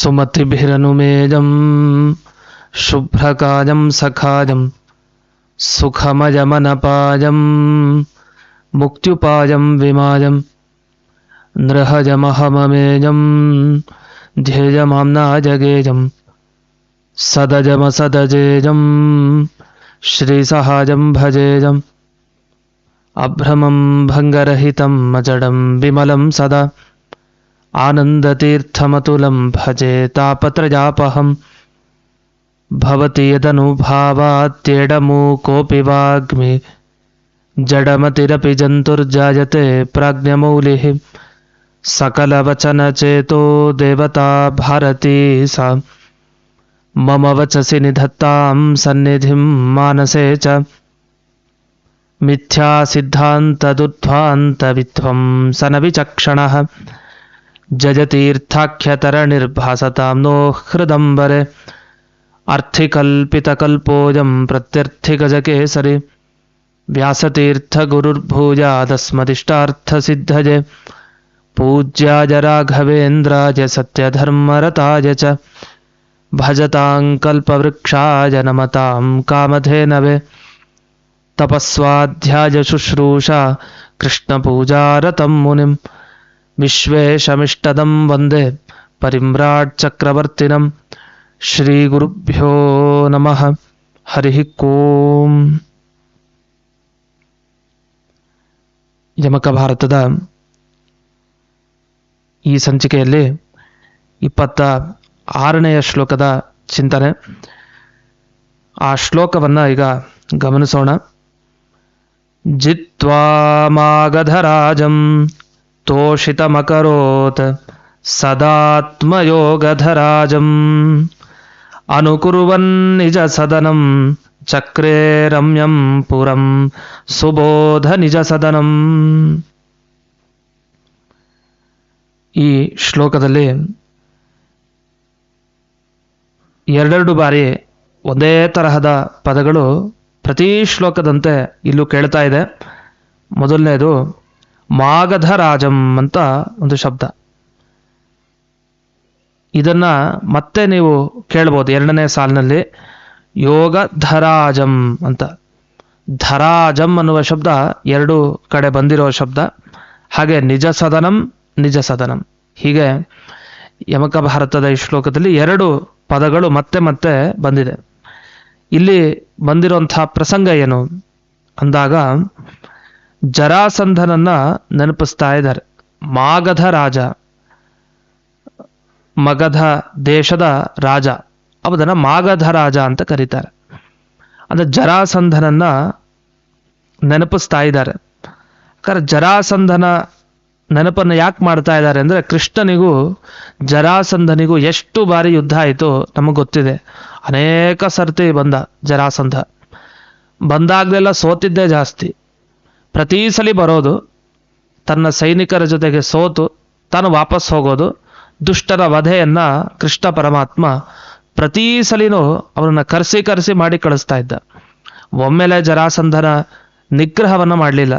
सुमतिभिरनुमेजं शुभ्रकायं सखायं सुखमयमनपायं मुक्त्युपायं विमायं नृहजमहममेजं ध्येयमाम्नाजगेजं सदजमसदजेजं श्रीसहाजं भजेजम् अभ्रमं भङ्गरहितं अजडं विमलं सदा आनन्दतीर्थमतुलं भजे तापत्रयापहं भवति यदनुभावात्येडमूकोऽपि वाग्मि। जडमतिरपि जन्तुर्जायते प्राज्ञमौलिः। सकलवचनचेतो देवता भारती सा। मम वचसि निधत्तां सन्निधिं मानसे च। मिथ्यासिद्धान्तदुध्वान्तविध्वंसनविचक्षणः जयतीर्थाख्यतरनिर्भासतां जजतीर्थाख्यतरनिर्भासताम्नो हृदम्बरे। अर्थिकल्पितकल्पोजं प्रत्यर्थिगजकेसरि। व्यासतीर्थगुरुर्भूजादस्मदिष्टार्थसिद्धजे। पूज्याज राघवेन्द्राज सत्यधर्मरताज च। भजतां कल्पवृक्षाय नमतां कामधेनवे। तपस्वाध्याय शुश्रूषा। कृष्णपूजारतं मुनिम्। विश्वेशमिष्टदं वन्दे परिम्राट्चक्रवर्तिनं श्रीगुरुभ्यो नमः ಹರಿ ಓಂ ಯಮಕ ಭಾರತದ ಈ ಸಂಚಿಕೆಯಲ್ಲಿ ಇಪ್ಪತ್ತ ಆರನೆಯ ಶ್ಲೋಕದ ಚಿಂತನೆ ಆ ಶ್ಲೋಕವನ್ನು ಈಗ ಗಮನಿಸೋಣ जित्वा मागधराजं तोषितमकरोत् सदात्मयोगधराजम् अनुकुर्वन् निजसदनं चक्रे रम्यं पुरं सुबोध निजसदनम् ಈ ಶ್ಲೋಕದಲ್ಲಿ ಎರಡೆರಡು ಬಾರಿ ಒಂದೇ ತರಹದ ಪದಗಳು ಪ್ರತಿ ಶ್ಲೋಕದಂತೆ ಇಲ್ಲೂ ಕೇಳ್ತಾ ಇದೆ ಮೊದಲನೇದು ಮಾಗಧರಾಜಂ ಅಂತ ಒಂದು ಶಬ್ದ. ಇದನ್ನ ಮತ್ತೆ ನೀವು ಕೇಳ್ಬೋದು ಎರಡನೇ ಸಾಲಿನಲ್ಲಿ ಯೋಗ ಧರಾಜಂ ಅಂತ. ಧರಾಜಂ ಅನ್ನುವ ಶಬ್ದ ಎರಡು ಕಡೆ ಬಂದಿರೋ ಶಬ್ದ. ಹಾಗೆ ನಿಜ ಸದನಂ ನಿಜ ಸದನಂ. ಹೀಗೆ ಯಮಕ ಭಾರತದ ಈ ಶ್ಲೋಕದಲ್ಲಿ ಎರಡು ಪದಗಳು ಮತ್ತೆ ಮತ್ತೆ ಬಂದಿದೆ. ಇಲ್ಲಿ ಬಂದಿರುವಂತಹ ಪ್ರಸಂಗ ಏನು? ಅಂದಾಗ ಜರಾಸಂಧನನ್ನ ನೆನಪಿಸ್ತಾ ಇದ್ದಾರೆ. ಮಾಗಧ ರಾಜ, ಮಗಧ ದೇಶದ ರಾಜ ಅವನ ಮಾಗಧ ರಾಜ ಅಂತ ಕರೀತಾರೆ. ಅಂದ್ರೆ ಜರಾಸಂಧನನ್ನ ನೆನಪಿಸ್ತಾ ಇದ್ದಾರೆ. ಯಾಕಂದ್ರೆ ಜರಾಸಂಧನ ನೆನಪನ್ನು ಯಾಕೆ ಮಾಡ್ತಾ ಇದ್ದಾರೆ ಅಂದ್ರೆ ಕೃಷ್ಣನಿಗೂ ಜರಾಸಂಧನಿಗೂ ಎಷ್ಟು ಬಾರಿ ಯುದ್ಧ ಆಯಿತು ನಮಗೆ ಗೊತ್ತಿದೆ. ಅನೇಕ ಸರ್ತಿ ಬಂದ ಜರಾಸಂಧ. ಬಂದಾಗಲೆಲ್ಲ ಸೋತಿದ್ದೇ ಜಾಸ್ತಿ. ಪ್ರತಿ ಸಲ ಬರೋದು, ತನ್ನ ಸೈನಿಕರ ಜೊತೆಗೆ ಸೋತು, ತಾನು ವಾಪಸ್ ಹೋಗೋದು, ದುಷ್ಟರ ವಧೆಯನ್ನು ಕೃಷ್ಣ ಪರಮಾತ್ಮ ಪ್ರತಿ ಸಲಿನೂ ಅವನನ್ನ ಕರೆಸಿ ಕರೆಸಿ ಮಾಡಿ ಕಳಿಸ್ತಾ ಇದ್ದ. ಒಮ್ಮೆಲೆ ಜರಾಸಂಧನ ನಿಗ್ರಹವನ್ನು ಮಾಡಲಿಲ್ಲ.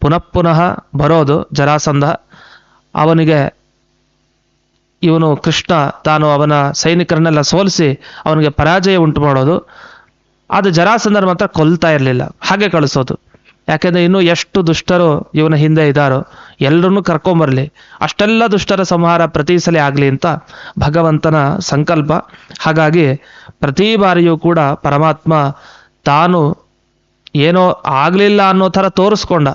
ಪುನಃ ಪುನಃ ಬರೋದು ಜರಾಸಂಧ. ಅವನಿಗೆ ಇವನು ಕೃಷ್ಣ, ತಾನು ಅವನ ಸೈನಿಕರನ್ನೆಲ್ಲ ಸೋಲಿಸಿ ಅವನಿಗೆ ಪರಾಜಯ ಉಂಟು ಮಾಡೋದು. ಅದು ಜರಾಸಂಧನ ಮಾತ್ರ ಕೊಲ್ತಾ ಇರಲಿಲ್ಲ. ಹಾಗೆ ಕಳಿಸೋದು. ಯಾಕೆಂದ್ರೆ ಇನ್ನು ಎಷ್ಟು ದುಷ್ಟರು ಇವನ ಹಿಂದೆ ಇದ್ದಾರೋ ಎಲ್ಲರನ್ನೂ ಕರ್ಕೊಂಬರಲಿ ಅಷ್ಟೆಲ್ಲ ದುಷ್ಟರ ಸಂಹಾರ ಪ್ರತಿ ಸಲ ಆಗಲಿ ಅಂತ ಭಗವಂತನ ಸಂಕಲ್ಪ. ಹಾಗಾಗಿ ಪ್ರತಿ ಬಾರಿಯೂ ಕೂಡ ಪರಮಾತ್ಮ ತಾನು ಏನೋ ಆಗಲಿಲ್ಲ ಅನ್ನೋ ಥರ ತೋರಿಸ್ಕೊಂಡ.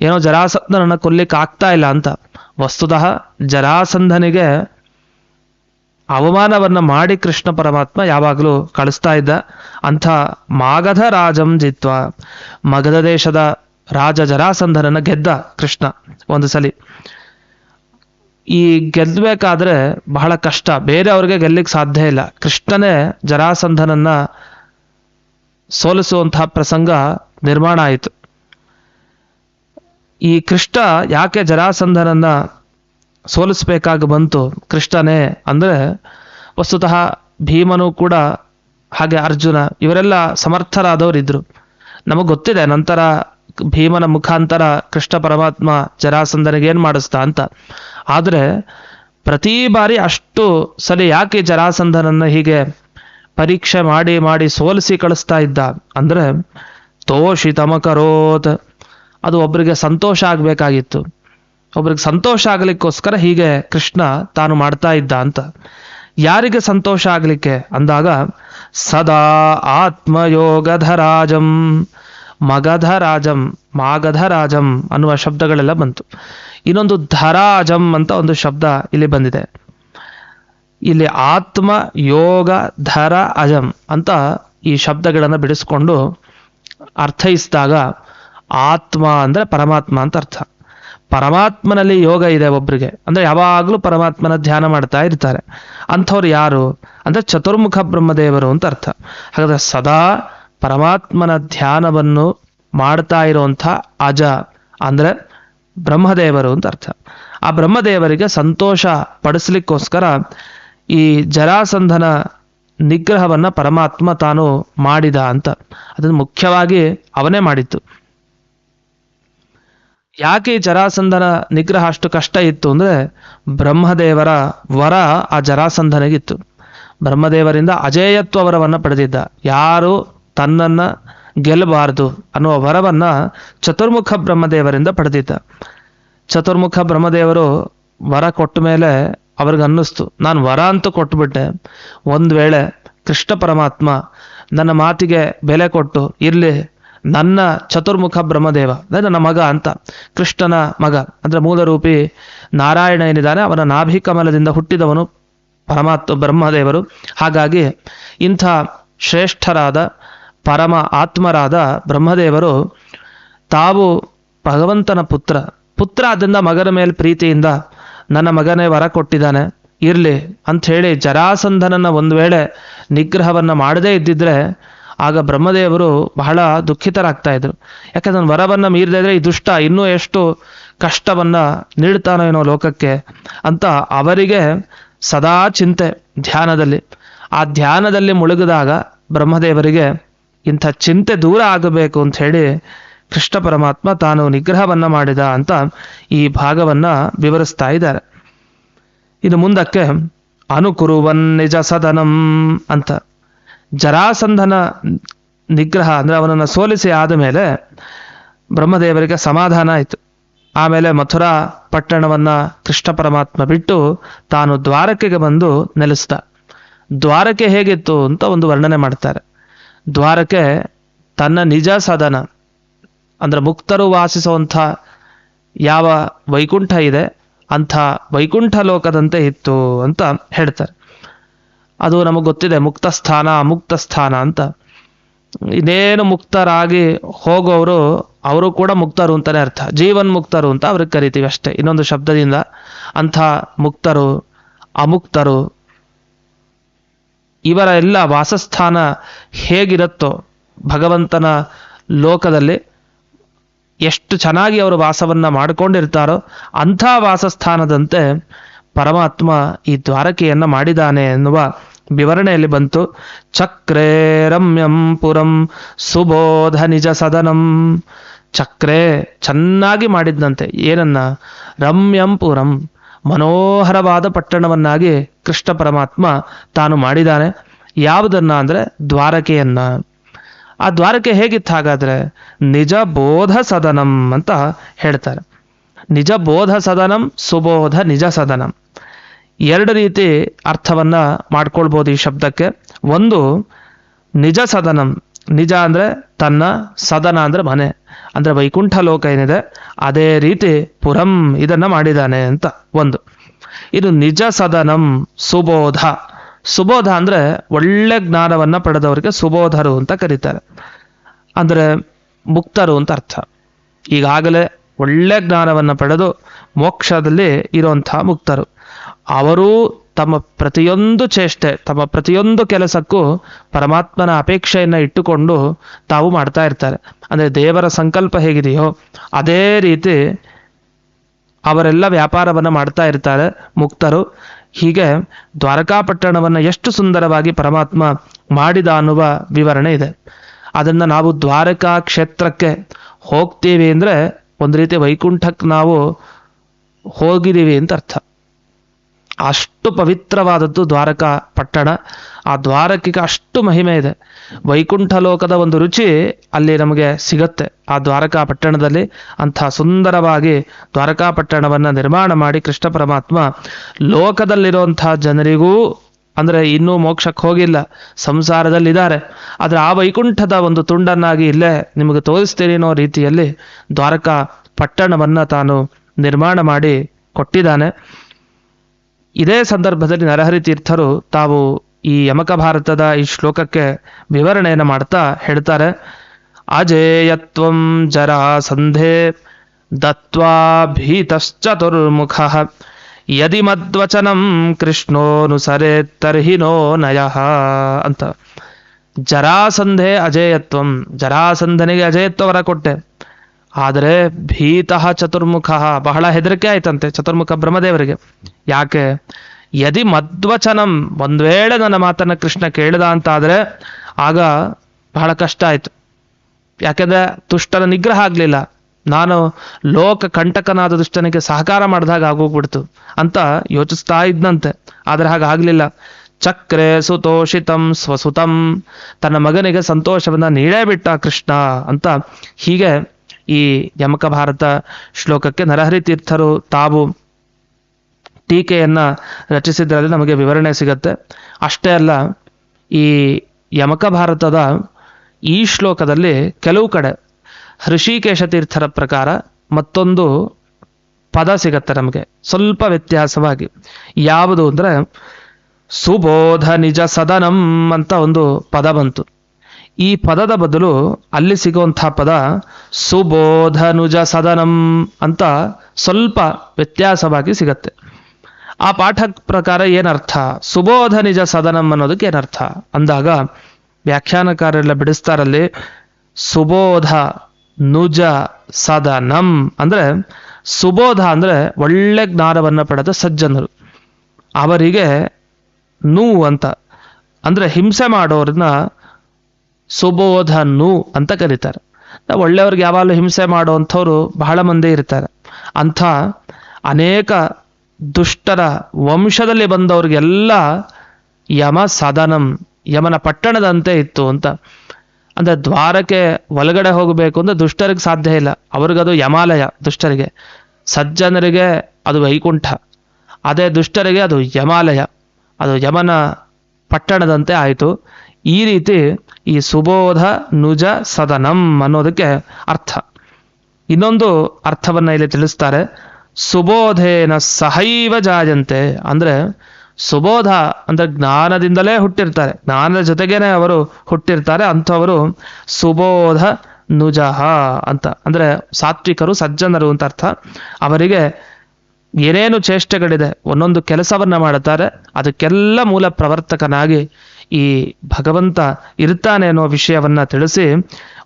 ಏನೋ ಜರಾಸಂಧನನ್ನು ಕೊಲ್ಲಿಕ್ಕೆ ಆಗ್ತಾ ಇಲ್ಲ ಅಂತ. ವಸ್ತುತಃ ಜರಾಸಂಧನಿಗೆ ಅವಮಾನವನ್ನ ಮಾಡಿ ಕೃಷ್ಣ ಪರಮಾತ್ಮ ಯಾವಾಗಲೂ ಕಳಿಸ್ತಾ ಇದ್ದ ಅಂಥ ಮಾಗಧ ರಾಜಂ ಜಿತ್ವ. ಮಗಧ ದೇಶದ ರಾಜ ಜರಾಸಂಧನನ್ನ ಗೆದ್ದ ಕೃಷ್ಣ ಒಂದು ಸಲಿ. ಈ ಗೆಲ್ಲಬೇಕಾದ್ರೆ ಬಹಳ ಕಷ್ಟ. ಬೇರೆ ಅವ್ರಿಗೆ ಗೆಲ್ಲಿಕ್ಕೆ ಸಾಧ್ಯ ಇಲ್ಲ. ಕೃಷ್ಣನೇ ಜರಾಸಂಧನನ್ನ ಸೋಲಿಸುವಂತಹ ಪ್ರಸಂಗ ನಿರ್ಮಾಣ ಆಯಿತು. ಈ ಕೃಷ್ಣ ಯಾಕೆ ಜರಾಸಂಧನನ್ನ ಸೋಲಿಸ್ಬೇಕಾಗಿ ಬಂತು ಕೃಷ್ಣನೇ ಅಂದ್ರೆ ವಸ್ತುತಃ ಭೀಮನು ಕೂಡ ಹಾಗೆ ಅರ್ಜುನ ಇವರೆಲ್ಲ ಸಮರ್ಥರಾದವರಿದ್ರು. ನಮಗೆ ಗೊತ್ತಿದೆ ನಂತರ ಭೀಮನ ಮುಖಾಂತರ ಕೃಷ್ಣ ಪರಮಾತ್ಮ ಜರಾಸಂಧನಿಗೆ ಏನು ಮಾಡಿಸ್ತಾ ಅಂತ. ಆದರೆ ಪ್ರತಿ ಬಾರಿ ಅಷ್ಟು ಸಲ ಯಾಕೆ ಜರಾಸಂಧನನ್ನು ಹೀಗೆ ಪರೀಕ್ಷೆ ಮಾಡಿ ಮಾಡಿ ಸೋಲಿಸಿ ಕಳಿಸ್ತಾ ಇದ್ದ ಅಂದರೆ ತೋಷಿತಮಕರೋತ್. ಅದು ಒಬ್ಬರಿಗೆ ಸಂತೋಷ ಆಗಬೇಕಾಗಿತ್ತು. ಒಬ್ರಿಗೆ ಸಂತೋಷ ಆಗಲಿಕ್ಕೋಸ್ಕರ ಹೀಗೆ ಕೃಷ್ಣ ತಾನು ಮಾಡ್ತಾ ಇದ್ದ ಅಂತ. ಯಾರಿಗೆ ಸಂತೋಷ ಆಗಲಿಕ್ಕೆ? ಅಂದಾಗ, ಸದಾ ಆತ್ಮಯೋಗಧರಾಜಂ, ಮಗಧರಾಜಂ, ಮಾಗಧರಾಜಂ ಅನ್ನುವ ಶಬ್ದಗಳೆಲ್ಲ ಬಂತು. ಇನ್ನೊಂದು ಧರಾಜಂ ಅಂತ ಒಂದು ಶಬ್ದ ಇಲ್ಲಿ ಬಂದಿದೆ. ಇಲ್ಲಿ ಆತ್ಮ ಯೋಗ ಧರ ಅಜಂ ಅಂತ ಈ ಶಬ್ದಗಳನ್ನು ಬಿಡಿಸ್ಕೊಂಡು ಅರ್ಥೈಸಿದಾಗ ಆತ್ಮ ಅಂದ್ರೆ ಪರಮಾತ್ಮ ಅಂತ ಅರ್ಥ. ಪರಮಾತ್ಮನಲ್ಲಿ ಯೋಗ ಇದೆ ಒಬ್ರಿಗೆ. ಅಂದ್ರೆ ಯಾವಾಗಲೂ ಪರಮಾತ್ಮನ ಧ್ಯಾನ ಮಾಡ್ತಾ ಇರ್ತಾರೆ. ಅಂಥವ್ರು ಯಾರು? ಅಂದ್ರೆ ಚತುರ್ಮುಖ ಬ್ರಹ್ಮದೇವರು ಅಂತ ಅರ್ಥ. ಹಾಗಾದ್ರೆ ಸದಾ ಪರಮಾತ್ಮನ ಧ್ಯಾನವನ್ನು ಮಾಡ್ತಾ ಇರುವಂಥ ಅಜ ಅಂದ್ರೆ ಬ್ರಹ್ಮದೇವರು ಅಂತ ಅರ್ಥ. ಆ ಬ್ರಹ್ಮದೇವರಿಗೆ ಸಂತೋಷ ಪಡಿಸ್ಲಿಕ್ಕೋಸ್ಕರ ಈ ಜರಾಸಂಧನ ನಿಗ್ರಹವನ್ನ ಪರಮಾತ್ಮ ತಾನು ಮಾಡಿದ ಅಂತ. ಅದನ್ನು ಮುಖ್ಯವಾಗಿ ಅವನೇ ಮಾಡಿತ್ತು ಯಾಕೆ ಜರಾಸಂಧನ ನಿಗ್ರಹ ಅಷ್ಟು ಕಷ್ಟ ಇತ್ತು ಅಂದ್ರೆ ಬ್ರಹ್ಮದೇವರ ವರ ಆ ಜರಾಸಂಧನಿಗಿತ್ತು. ಬ್ರಹ್ಮದೇವರಿಂದ ಅಜೇಯತ್ವ ವರವನ್ನು ಪಡೆದಿದ್ದ. ಯಾರು ತನ್ನನ್ನ ಗೆಲ್ಲಬಾರದು ಅನ್ನುವ ವರವನ್ನು ಚತುರ್ಮುಖ ಬ್ರಹ್ಮದೇವರಿಂದ ಪಡೆದಿದ್ದ. ಚತುರ್ಮುಖ ಬ್ರಹ್ಮದೇವರು ವರ ಕೊಟ್ಟ ಮೇಲೆ ಅವ್ರಿಗೆ ಅನ್ನಿಸ್ತು ನಾನು ವರ ಅಂತ ಕೊಟ್ಬಿಟ್ಟೆ. ಒಂದು ವೇಳೆ ಕೃಷ್ಣ ಪರಮಾತ್ಮ ನನ್ನ ಮಾತಿಗೆ ಬೆಲೆ ಕೊಟ್ಟು, ಇರ್ಲಿ ನನ್ನ ಚತುರ್ಮುಖ ಬ್ರಹ್ಮದೇವ, ಅಂದರೆ ನನ್ನ ಮಗ ಅಂತ, ಕೃಷ್ಣನ ಮಗ, ಅಂದರೆ ಮೂಲರೂಪಿ ನಾರಾಯಣ ಏನಿದ್ದಾನೆ, ಅವನ ನಾಭಿಕಮಲದಿಂದ ಹುಟ್ಟಿದವನು ಪರಮಾತ್ಮ ಬ್ರಹ್ಮದೇವರು. ಹಾಗಾಗಿ ಇಂಥ ಶ್ರೇಷ್ಠರಾದ, ಪರಮ ಆತ್ಮರಾದ ಬ್ರಹ್ಮದೇವರು ತಾವು ಭಗವಂತನ ಪುತ್ರ. ಪುತ್ರ ಆದ್ದರಿಂದ ಮಗನ ಮೇಲೆ ಪ್ರೀತಿಯಿಂದ ನನ್ನ ಮಗನೇ ವರ ಕೊಟ್ಟಿದ್ದಾನೆ, ಇರಲಿ ಅಂತ ಹೇಳಿ ಜರಾಸಂಧನನ್ನ ಒಂದು ವೇಳೆ ನಿಗ್ರಹವನ್ನು ಮಾಡದೇ ಇದ್ದಿದ್ರೆ ಆಗ ಬ್ರಹ್ಮದೇವರು ಬಹಳ ದುಃಖಿತರಾಗ್ತಾ ಇದ್ರು. ಯಾಕಂದ್ರೆ ವರವನ್ನ ಮೀರದಿದ್ರೆ ಈ ದುಷ್ಟ ಇನ್ನೂ ಎಷ್ಟು ಕಷ್ಟವನ್ನ ನೀಡ್ತಾನೋ ಏನೋ ಲೋಕಕ್ಕೆ ಅಂತ ಅವರಿಗೆ ಸದಾ ಚಿಂತೆ ಧ್ಯಾನದಲ್ಲಿ. ಆ ಧ್ಯಾನದಲ್ಲಿ ಮುಳುಗಿದಾಗ ಬ್ರಹ್ಮದೇವರಿಗೆ ಇಂಥ ಚಿಂತೆ ದೂರ ಆಗಬೇಕು ಅಂತ ಹೇಳಿ ಕೃಷ್ಣ ಪರಮಾತ್ಮ ತಾನು ನಿಗ್ರಹವನ್ನ ಮಾಡಿದ ಅಂತ ಈ ಭಾಗವನ್ನ ವಿವರಿಸ್ತಾ ಇದ್ದಾರೆ. ಇನ್ನು ಮುಂದಕ್ಕೆ ಅನುಕುರುವನ್ ನಿಜ ಸದನಂ ಅಂತ. ಜರಾಸಂಧನ ನಿಗ್ರಹ ಅಂದರೆ ಅವನನ್ನು ಸೋಲಿಸಿ ಆದ ಮೇಲೆ ಬ್ರಹ್ಮದೇವರಿಗೆ ಸಮಾಧಾನ ಆಯಿತು. ಆಮೇಲೆ ಮಥುರಾ ಪಟ್ಟಣವನ್ನ ಕೃಷ್ಣ ಪರಮಾತ್ಮ ಬಿಟ್ಟು ತಾನು ದ್ವಾರಕೆಗೆ ಬಂದು ನೆಲೆಸ್ದ. ದ್ವಾರಕೆ ಹೇಗಿತ್ತು ಅಂತ ಒಂದು ವರ್ಣನೆ ಮಾಡ್ತಾರೆ. ದ್ವಾರಕೆ ತನ್ನ ನಿಜ ಸದನ, ಅಂದ್ರೆ ಮುಕ್ತರು ವಾಸಿಸುವಂಥ ಯಾವ ವೈಕುಂಠ ಇದೆ ಅಂಥ ವೈಕುಂಠ ಲೋಕದಂತೆ ಇತ್ತು ಅಂತ ಹೇಳ್ತಾರೆ. ಅದು ನಮಗೆ ಗೊತ್ತಿದೆ ಮುಕ್ತ ಸ್ಥಾನ ಅಮುಕ್ತ ಸ್ಥಾನ ಅಂತ. ಇನ್ನೇನು ಮುಕ್ತರಾಗಿ ಹೋಗೋರು ಅವರು ಕೂಡ ಮುಕ್ತರು ಅಂತಲೇ ಅರ್ಥ. ಜೀವನ್ ಮುಕ್ತರು ಅಂತ ಅವ್ರಿಗೆ ಕರಿತೀವಿ ಅಷ್ಟೇ. ಇನ್ನೊಂದು ಶಬ್ದದಿಂದ, ಅಂಥ ಮುಕ್ತರು, ಅಮುಕ್ತರು, ಇವರ ಎಲ್ಲ ವಾಸಸ್ಥಾನ ಹೇಗಿರುತ್ತೋ, ಭಗವಂತನ ಲೋಕದಲ್ಲಿ ಎಷ್ಟು ಚೆನ್ನಾಗಿ ಅವರು ವಾಸವನ್ನ ಮಾಡಿಕೊಂಡಿರ್ತಾರೋ, ಅಂಥ ವಾಸಸ್ಥಾನದಂತೆ ಪರಮಾತ್ಮ ಈ ದ್ವಾರಕೆಯನ್ನು ಮಾಡಿದಾನೆ ಎನ್ನುವ ವಿವರಣೆಯಲ್ಲಿ ಬಂತು. ಚಕ್ರೇ ರಮ್ಯಂ ಪುರಂ ಸುಬೋಧ ನಿಜ ಸದನಂ. ಚಕ್ರೆ ಚೆನ್ನಾಗಿ ಮಾಡಿದ್ದಂತೆ ಏನನ್ನ? ರಮ್ಯಂ ಪುರಂ. ಮನೋಹರವಾದ ಪಟ್ಟಣವನ್ನಾಗಿ ಕೃಷ್ಣ ಪರಮಾತ್ಮ ತಾನು ಮಾಡಿದ್ದಾನೆ ಯಾವುದನ್ನ ಅಂದ್ರೆ ದ್ವಾರಕೆಯನ್ನ. ಆ ದ್ವಾರಕೆ ಹೇಗಿತ್ತು ಹಾಗಾದ್ರೆ? ನಿಜ ಬೋಧ ಸದನಂ ಅಂತ ಹೇಳ್ತಾರೆ. ನಿಜ ಬೋಧ ಸದನಂ, ಸುಬೋಧ ನಿಜ ಸದನಂ. ಎರಡು ರೀತಿ ಅರ್ಥವನ್ನ ಮಾಡ್ಕೊಳ್ಬೋದು ಈ ಶಬ್ದಕ್ಕೆ. ಒಂದು, ನಿಜ ಸದನಂ. ನಿಜ ಅಂದರೆ ತನ್ನ ಸದನ ಅಂದರೆ ಮನೆ. ಅಂದರೆ ವೈಕುಂಠ ಲೋಕ ಏನಿದೆ, ಅದೇ ರೀತಿ ಪುರಂ ಇದನ್ನು ಮಾಡಿದಾನೆ ಅಂತ ಒಂದು. ಇದು ನಿಜ ಸದನಂ, ಸುಬೋಧ. ಸುಬೋಧ ಅಂದರೆ ಒಳ್ಳೆ ಜ್ಞಾನವನ್ನು ಪಡೆದವರಿಗೆ ಸುಬೋಧರು ಅಂತ ಕರೀತಾರೆ. ಅಂದರೆ ಮುಕ್ತರು ಅಂತ ಅರ್ಥ. ಈಗಾಗಲೇ ಒಳ್ಳೆ ಜ್ಞಾನವನ್ನು ಪಡೆದು ಮೋಕ್ಷದಲ್ಲಿ ಇರುವಂತಹ ಮುಕ್ತರು. ಅವರು ತಮ್ಮ ಪ್ರತಿಯೊಂದು ಚೇಷ್ಟೆ, ತಮ್ಮ ಪ್ರತಿಯೊಂದು ಕೆಲಸಕ್ಕೂ ಪರಮಾತ್ಮನ ಅಪೇಕ್ಷೆಯನ್ನು ಇಟ್ಟುಕೊಂಡು ತಾವು ಮಾಡ್ತಾ ಇರ್ತಾರೆ. ಅಂದರೆ ದೇವರ ಸಂಕಲ್ಪ ಹೇಗಿದೆಯೋ ಅದೇ ರೀತಿ ಅವರೆಲ್ಲ ವ್ಯಾಪಾರವನ್ನು ಮಾಡ್ತಾ ಇರ್ತಾರೆ ಮುಕ್ತರು. ಹೀಗೆ ದ್ವಾರಕಾಪಟ್ಟಣವನ್ನು ಎಷ್ಟು ಸುಂದರವಾಗಿ ಪರಮಾತ್ಮ ಮಾಡಿದ ಅನ್ನುವ ವಿವರಣೆ ಇದೆ. ಅದನ್ನು ನಾವು ದ್ವಾರಕಾ ಕ್ಷೇತ್ರಕ್ಕೆ ಹೋಗ್ತೀವಿ ಅಂದರೆ ಒಂದು ರೀತಿ ವೈಕುಂಠಕ್ಕೆ ನಾವು ಹೋಗಿದ್ದೀವಿ ಅಂತ ಅರ್ಥ. ಅಷ್ಟು ಪವಿತ್ರವಾದದ್ದು ದ್ವಾರಕಾ ಪಟ್ಟಣ. ಆ ದ್ವಾರಕಿಗೆ ಅಷ್ಟು ಮಹಿಮೆ ಇದೆ. ವೈಕುಂಠ ಲೋಕದ ಒಂದು ರುಚಿ ಅಲ್ಲಿ ನಮಗೆ ಸಿಗತ್ತೆ. ಆ ದ್ವಾರಕಾ ಪಟ್ಟಣದಲ್ಲಿ ಅಂಥ ಸುಂದರವಾಗಿ ದ್ವಾರಕಾ ಪಟ್ಟಣವನ್ನು ನಿರ್ಮಾಣ ಮಾಡಿ ಕೃಷ್ಣ ಪರಮಾತ್ಮ ಲೋಕದಲ್ಲಿರುವಂಥ ಜನರಿಗೂ ಅಂದರೆ ಇನ್ನೂ ಮೋಕ್ಷಕ್ಕೆ ಹೋಗಿಲ್ಲ, ಸಂಸಾರದಲ್ಲಿದ್ದಾರೆ. ಆದರೆ ಆ ವೈಕುಂಠದ ಒಂದು ತುಂಡನ್ನಾಗಿ ಇಲ್ಲೇ ನಿಮಗೆ ತೋರಿಸ್ತೀನಿ ಅನ್ನೋ ರೀತಿಯಲ್ಲಿ ದ್ವಾರಕಾ ಪಟ್ಟಣವನ್ನು ತಾನು ನಿರ್ಮಾಣ ಮಾಡಿ ಕೊಟ್ಟಿದ್ದಾನೆ. ಇದೇ ಸಂದರ್ಭದಲ್ಲಿ ನರಹರಿ ತೀರ್ಥರು ತಾವು ಈ ಯಮಕ ಭಾರತದ ಈ ಶ್ಲೋಕಕ್ಕೆ ವಿವರಣೆಯನ್ನು ಮಾಡ್ತಾ ಹೇಳ್ತಾರೆ, ಅಜೇಯತ್ವಂ ಜರಾಸಂಧೆ ದತ್ವಾ ಭೀತಶ್ಚತುರ್ಮುಖ, ಯದಿ ಮದ್ವಚನಂ ಕೃಷ್ಣೋನುಸರೆ ತರ್ಹಿನೋ ನಯಃ ಅಂತ. ಜರಾಸಂಧೆ ಅಜೇಯತ್ವಂ ಜರಾಸಂಧನಿಗೆ ಅಜೇಯತ್ವ ವರ ಕೊಟ್ಟೆ. ಆದರೆ ಭೀತಃ ಚತುರ್ಮುಖ ಬಹಳ ಹೆದರಿಕೆ ಆಯ್ತಂತೆ ಚತುರ್ಮುಖ ಬ್ರಹ್ಮದೇವರಿಗೆ. ಯಾಕೆ? ಯದಿ ಮದ್ವಚನಂ, ಒಂದು ವೇಳೆ ನನ್ನ ಮಾತನ್ನ ಕೃಷ್ಣ ಕೇಳಿದ ಅಂತಾದರೆ ಆಗ ಬಹಳ ಕಷ್ಟ ಆಯಿತು. ಯಾಕೆಂದರೆ ದುಷ್ಟನ ನಿಗ್ರಹ ಆಗಲಿಲ್ಲ. ನಾನು ಲೋಕ ಕಂಟಕನಾದ ದುಷ್ಟನಿಗೆ ಸಹಕಾರ ಮಾಡಿದಾಗ ಆಗೋಗ್ಬಿಡ್ತು ಅಂತ ಯೋಚಿಸ್ತಾ ಇದ್ನಂತೆ. ಆದ್ರೆ ಹಾಗಾಗಲಿಲ್ಲ ಚಕ್ರೆ ಸುತೋಷಿತಂ ಸ್ವಸುತಂ, ತನ್ನ ಮಗನಿಗೆ ಸಂತೋಷವನ್ನ ನೀಡೇ ಬಿಟ್ಟ ಕೃಷ್ಣ ಅಂತ ಹೀಗೆ ಈ ಯಮಕ ಭಾರತ ಶ್ಲೋಕಕ್ಕೆ ನರಹರಿ ತೀರ್ಥರು ತಾವು ಟೀಕೆಯನ್ನ ರಚಿಸಿದ್ರಲ್ಲಿ ನಮಗೆ ವಿವರಣೆ ಸಿಗತ್ತೆ. ಅಷ್ಟೇ ಅಲ್ಲ, ಈ ಯಮಕ ಭಾರತದ ಈ ಶ್ಲೋಕದಲ್ಲಿ ಕೆಲವು ಕಡೆ ಹೃಷಿಕೇಶ ತೀರ್ಥರ ಪ್ರಕಾರ ಮತ್ತೊಂದು ಪದ ಸಿಗತ್ತೆ ನಮಗೆ. ಸ್ವಲ್ಪ ವ್ಯತ್ಯಾಸವಾಗಿ, ಯಾವುದು ಅಂದ್ರೆ ಸುಬೋಧ ನಿಜ ಸದನಂ ಅಂತ ಒಂದು ಪದ ಬಂತು. ಈ ಪದದ ಬದಲು ಅಲ್ಲಿ ಸಿಗುವಂತಹ ಪದ ಸುಬೋಧನುಜ ಸದನಂ ಅಂತ ಸ್ವಲ್ಪ ವ್ಯತ್ಯಾಸವಾಗಿ ಸಿಗತ್ತೆ. ಆ ಪಾಠ ಪ್ರಕಾರ ಏನರ್ಥ? ಸುಬೋಧ ನಿಜ ಸದನಂ ಅನ್ನೋದಕ್ಕೆ ಏನರ್ಥ? ಅಂದಾಗ ವ್ಯಾಖ್ಯಾನಕಾರರೆಲ್ಲ ಬಿಡಿಸ್ತಾರಲ್ಲಿ ಸುಬೋಧ ನುಜ ಸದನಂ ಅಂದ್ರೆ ಸುಬೋಧ ಅಂದ್ರೆ ಒಳ್ಳೆ ಜ್ಞಾನವನ್ನ ಪಡೆದ ಸಜ್ಜನರು. ಅವರಿಗೆ ನು ಅಂತ ಅಂದ್ರೆ ಹಿಂಸೆ ಮಾಡೋರನ್ನ ಸುಬೋಧ ನು ಅಂತ ಕರೀತಾರೆ. ಒಳ್ಳೆಯವ್ರಿಗೆ ಯಾವಾಗಲೂ ಹಿಂಸೆ ಮಾಡುವಂಥವ್ರು ಬಹಳ ಮಂದಿ ಇರ್ತಾರೆ. ಅಂಥ ಅನೇಕ ದುಷ್ಟರ ವಂಶದಲ್ಲಿ ಬಂದವ್ರಿಗೆಲ್ಲ ಯಮ ಸದನಂ, ಯಮನ ಪಟ್ಟಣದಂತೆ ಇತ್ತು ಅಂತ. ಅಂದರೆ ದ್ವಾರಕ್ಕೆ ಒಳಗಡೆ ಹೋಗಬೇಕು ಅಂದರೆ ದುಷ್ಟರಿಗೆ ಸಾಧ್ಯ ಇಲ್ಲ. ಅವ್ರಿಗದು ಯಮಾಲಯ ದುಷ್ಟರಿಗೆ. ಸಜ್ಜನರಿಗೆ ಅದು ವೈಕುಂಠ. ಅದೇ ದುಷ್ಟರಿಗೆ ಅದು ಯಮಾಲಯ. ಅದು ಯಮನ ಪಟ್ಟಣದಂತೆ ಆಯಿತು. ಈ ರೀತಿ ಈ ಸುಬೋಧ ನುಜ ಸದನಂ ಅನ್ನೋದಕ್ಕೆ ಅರ್ಥ. ಇನ್ನೊಂದು ಅರ್ಥವನ್ನ ಇಲ್ಲಿ ತಿಳಿಸ್ತಾರೆ. ಸುಬೋಧೇನ ಸಹೈವ ಜಾಯಂತೆ. ಅಂದ್ರೆ ಸುಬೋಧ ಅಂದರೆ ಜ್ಞಾನದಿಂದಲೇ ಹುಟ್ಟಿರ್ತಾರೆ. ಜ್ಞಾನದ ಜೊತೆಗೇನೆ ಅವರು ಹುಟ್ಟಿರ್ತಾರೆ. ಅಂಥವರು ಸುಬೋಧ ನುಜಹ ಅಂತ. ಅಂದ್ರೆ ಸಾತ್ವಿಕರು, ಸಜ್ಜನರು ಅಂತ ಅರ್ಥ. ಅವರಿಗೆ ಏನೇನು ಚೇಷ್ಟೆಗಳಿದೆ, ಒಂದೊಂದು ಕೆಲಸವನ್ನ ಮಾಡುತ್ತಾರೆ. ಅದಕ್ಕೆಲ್ಲ ಮೂಲ ಪ್ರವರ್ತಕನಾಗಿ ಈ ಭಗವಂತ ಇರ್ತಾನೆ ಅನ್ನೋ ವಿಷಯವನ್ನ ತಿಳಿಸಿ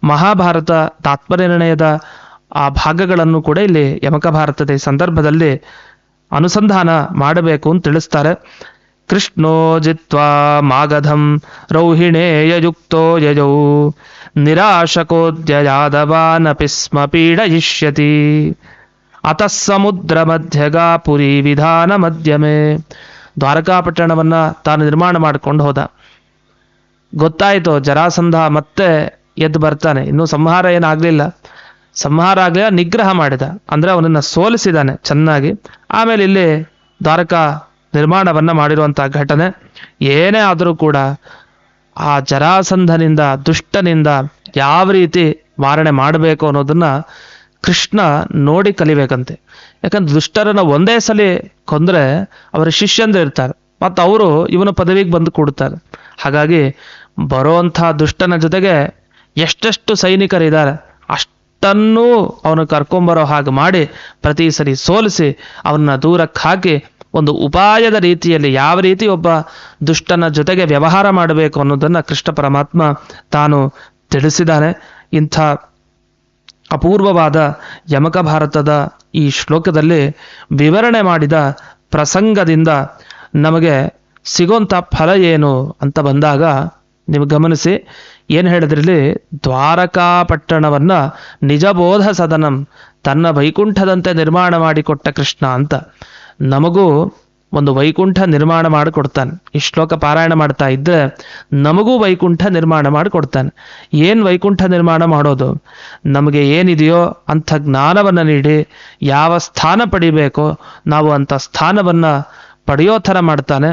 ಮಹಾಭಾರತ ತಾತ್ಪರ್ಯನಿರ್ಣಯದ ಆ ಭಾಗಗಳನ್ನು ಕೂಡ ಇಲ್ಲಿ ಯಮಕ ಭಾರತದ ಸಂದರ್ಭದಲ್ಲಿ ಅನುಸಂಧಾನ ಮಾಡಬೇಕು ಅಂತ ತಿಳಿಸ್ತಾರೆ. ಕೃಷ್ಣೋ ಜಿತ್ವಾ ಮಾಗಧಂ ರೌಹಿಣೇಯ ಯುಕ್ತೋ ಯಜೌ ನಿರಾಶಕೋದ್ಯ ಯಾದವಾನಪಿ ಪೀಡಯಿಷ್ಯತಿ. ಅತಃ ಸಮುದ್ರ ಮಧ್ಯಗಾ ಪುರಿ ವಿಧಾನ ಮಧ್ಯಮೆ. ದ್ವಾರಕಾಪಟ್ಟಣವನ್ನು ತಾನು ನಿರ್ಮಾಣ ಮಾಡಿಕೊಂಡು ಹೋದ. ಗೊತ್ತಾಯಿತು, ಜರಾಸಂಧ ಮತ್ತೆ ಎದ್ದು ಬರ್ತಾನೆ. ಇನ್ನೂ ಸಂಹಾರ ಏನಾಗಲಿಲ್ಲ. ಸಂಹಾರ ಆಗಲಿಲ್ಲ, ನಿಗ್ರಹ ಮಾಡಿದ. ಅಂದರೆ ಅವನನ್ನು ಸೋಲಿಸಿದಾನೆ ಚೆನ್ನಾಗಿ. ಆಮೇಲೆ ಇಲ್ಲಿ ದ್ವಾರಕಾ ನಿರ್ಮಾಣವನ್ನು ಮಾಡಿರುವಂಥ ಘಟನೆ. ಏನೇ ಆದರೂ ಕೂಡ ಆ ಜರಾಸಂಧನಿಂದ, ದುಷ್ಟನಿಂದ ಯಾವ ರೀತಿ ವಾರಣೆ ಮಾಡಬೇಕು ಅನ್ನೋದನ್ನು ಕೃಷ್ಣ ನೋಡಿ ಕಲಿಬೇಕಂತೆ. ಯಾಕಂದ್ರೆ ದುಷ್ಟರನ್ನ ಒಂದೇ ಸಲ ಕೊಂದ್ರೆ, ಅವರ ಶಿಷ್ಯಂದ್ರ ಇರ್ತಾರೆ ಮತ್ತು ಅವರು ಇವನ ಪದವಿಗೆ ಬಂದು ಕೊಡ್ತಾರೆ. ಹಾಗಾಗಿ ಬರುವಂಥ ದುಷ್ಟನ ಜೊತೆಗೆ ಎಷ್ಟೆಷ್ಟು ಸೈನಿಕರಿದ್ದಾರೆ, ಅಷ್ಟನ್ನೂ ಅವನು ಕರ್ಕೊಂಬರೋ ಹಾಗೆ ಮಾಡಿ ಪ್ರತಿ ಸರಿ ಸೋಲಿಸಿ ಅವನ್ನ ದೂರಕ್ಕೆ ಹಾಕಿ ಒಂದು ಉಪಾಯದ ರೀತಿಯಲ್ಲಿ ಯಾವ ರೀತಿ ಒಬ್ಬ ದುಷ್ಟನ ಜೊತೆಗೆ ವ್ಯವಹಾರ ಮಾಡಬೇಕು ಅನ್ನೋದನ್ನು ಕೃಷ್ಣ ಪರಮಾತ್ಮ ತಾನು ತಿಳಿಸಿದ್ದಾನೆ. ಇಂಥ ಅಪೂರ್ವವಾದ ಯಮಕ ಭಾರತದ ಈ ಶ್ಲೋಕದಲ್ಲಿ ವಿವರಣೆ ಮಾಡಿದ ಪ್ರಸಂಗದಿಂದ ನಮಗೆ ಸಿಗುವಂಥ ಫಲ ಏನು ಅಂತ ಬಂದಾಗ ನೀವು ಗಮನಿಸಿ, ಏನು ಹೇಳಿದ್ರಲ್ಲಿ ದ್ವಾರಕಾಪಟ್ಟಣವನ್ನು ನಿಜಬೋಧ ಸದನಂ, ತನ್ನ ವೈಕುಂಠದಂತೆ ನಿರ್ಮಾಣ ಮಾಡಿಕೊಟ್ಟ ಕೃಷ್ಣ ಅಂತ. ನಮಗೂ ಒಂದು ವೈಕುಂಠ ನಿರ್ಮಾಣ ಮಾಡಿಕೊಡ್ತಾನೆ. ಈ ಶ್ಲೋಕ ಪಾರಾಯಣ ಮಾಡ್ತಾ ಇದ್ದರೆ ನಮಗೂ ವೈಕುಂಠ ನಿರ್ಮಾಣ ಮಾಡಿಕೊಡ್ತಾನೆ. ಏನು ವೈಕುಂಠ ನಿರ್ಮಾಣ ಮಾಡೋದು? ನಮಗೆ ಏನಿದೆಯೋ ಅಂಥ ಜ್ಞಾನವನ್ನು ನೀಡಿ, ಯಾವ ಸ್ಥಾನ ಪಡಿಬೇಕೋ, ನಾವು ಅಂಥ ಸ್ಥಾನವನ್ನು ಪಡೆಯೋ ಥರ ಮಾಡ್ತಾನೆ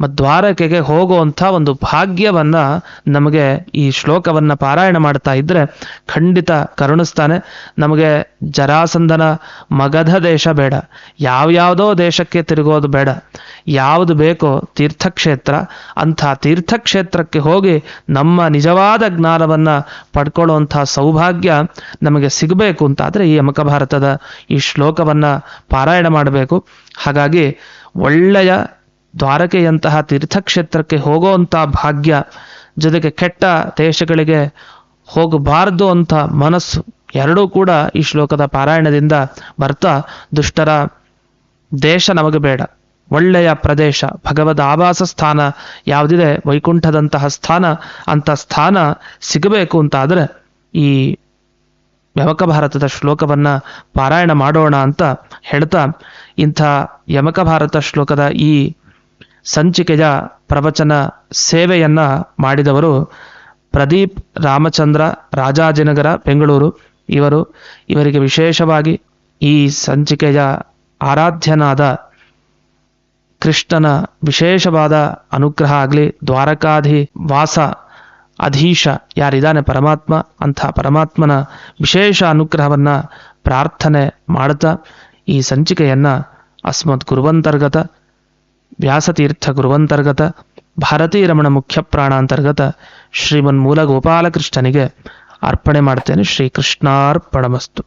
ಮತ್ತು ದ್ವಾರಕೆಗೆ ಹೋಗುವಂಥ ಒಂದು ಭಾಗ್ಯವನ್ನು ನಮಗೆ ಈ ಶ್ಲೋಕವನ್ನು ಪಾರಾಯಣ ಮಾಡ್ತಾ ಇದ್ದರೆ ಖಂಡಿತ ಕರುಣಿಸ್ತಾನೆ. ನಮಗೆ ಜರಾಸಂದನ ಮಗಧ ದೇಶ ಬೇಡ. ಯಾವ್ಯಾವುದೋ ದೇಶಕ್ಕೆ ತಿರುಗೋದು ಬೇಡ. ಯಾವುದು ಬೇಕೋ ತೀರ್ಥಕ್ಷೇತ್ರ, ಅಂಥ ತೀರ್ಥಕ್ಷೇತ್ರಕ್ಕೆ ಹೋಗಿ ನಮ್ಮ ನಿಜವಾದ ಜ್ಞಾನವನ್ನು ಪಡ್ಕೊಳ್ಳುವಂಥ ಸೌಭಾಗ್ಯ ನಮಗೆ ಸಿಗಬೇಕು ಅಂತಾದರೆ ಈ ಯಮಕ ಭಾರತದ ಈ ಶ್ಲೋಕವನ್ನು ಪಾರಾಯಣ ಮಾಡಬೇಕು. ಹಾಗಾಗಿ ಒಳ್ಳೆಯ ದ್ವಾರಕೆಯಂತಹ ತೀರ್ಥಕ್ಷೇತ್ರಕ್ಕೆ ಹೋಗುವಂಥ ಭಾಗ್ಯ ಜೊತೆಗೆ ಕೆಟ್ಟ ದೇಶಗಳಿಗೆ ಹೋಗಬಾರದು ಅಂತ ಮನಸ್ಸು ಎರಡೂ ಕೂಡ ಈ ಶ್ಲೋಕದ ಪಾರಾಯಣದಿಂದ ಬರ್ತಾ ದುಷ್ಟರ ದೇಶ ನಮಗೆ ಬೇಡ. ಒಳ್ಳೆಯ ಪ್ರದೇಶ, ಭಗವದ್ ಆವಾಸ ಸ್ಥಾನ, ಯಾವುದಿದೆ ವೈಕುಂಠದಂತಹ ಸ್ಥಾನ ಅಂಥ ಸ್ಥಾನ ಸಿಗಬೇಕು ಅಂತಾದರೆ ಈ ಯಮಕ ಭಾರತದ ಶ್ಲೋಕವನ್ನು ಪಾರಾಯಣ ಮಾಡೋಣ ಅಂತ ಹೇಳ್ತಾ ಇಂಥ ಯಮಕ ಭಾರತ ಶ್ಲೋಕದ ಈ ಸಂಚಿಕೆಯ ಪ್ರವಚನ ಸೇವೆಯನ್ನು ಮಾಡಿದವರು ಪ್ರದೀಪ್ ರಾಮಚಂದ್ರ ರಾಜಾಜಿನಗರ, ಬೆಂಗಳೂರು. ಇವರು ಇವರಿಗೆ ವಿಶೇಷವಾಗಿ ಈ ಸಂಚಿಕೆಯ ಆರಾಧ್ಯನಾದ ಕೃಷ್ಣನ ವಿಶೇಷವಾದ ಅನುಗ್ರಹ ಆಗಲಿ, ದ್ವಾರಕಾಧಿ ವಾಸ ಅಧೀಶ ಯಾರಿದ್ದಾನೆ ಪರಮಾತ್ಮ, ಅಂಥ ಪರಮಾತ್ಮನ ವಿಶೇಷ ಅನುಗ್ರಹವನ್ನು ಪ್ರಾರ್ಥನೆ ಮಾಡುತ್ತಾ ಈ ಸಂಚಿಕೆಯನ್ನು ಅಸ್ಮತ್ ಗುರುವಂತರ್ಗತ, ವ್ಯಾಸತೀರ್ಥ ಗುರುವಂತರ್ಗತ, ಭಾರತೀ ರಮಣ ಮುಖ್ಯ ಶ್ರೀಮನ್ ಮೂಲ ಗೋಪಾಲಕೃಷ್ಣನಿಗೆ ಅರ್ಪಣೆ ಮಾಡ್ತೇನೆ ಶ್ರೀಕೃಷ್ಣಾರ್ಪಣಮಸ್ತು.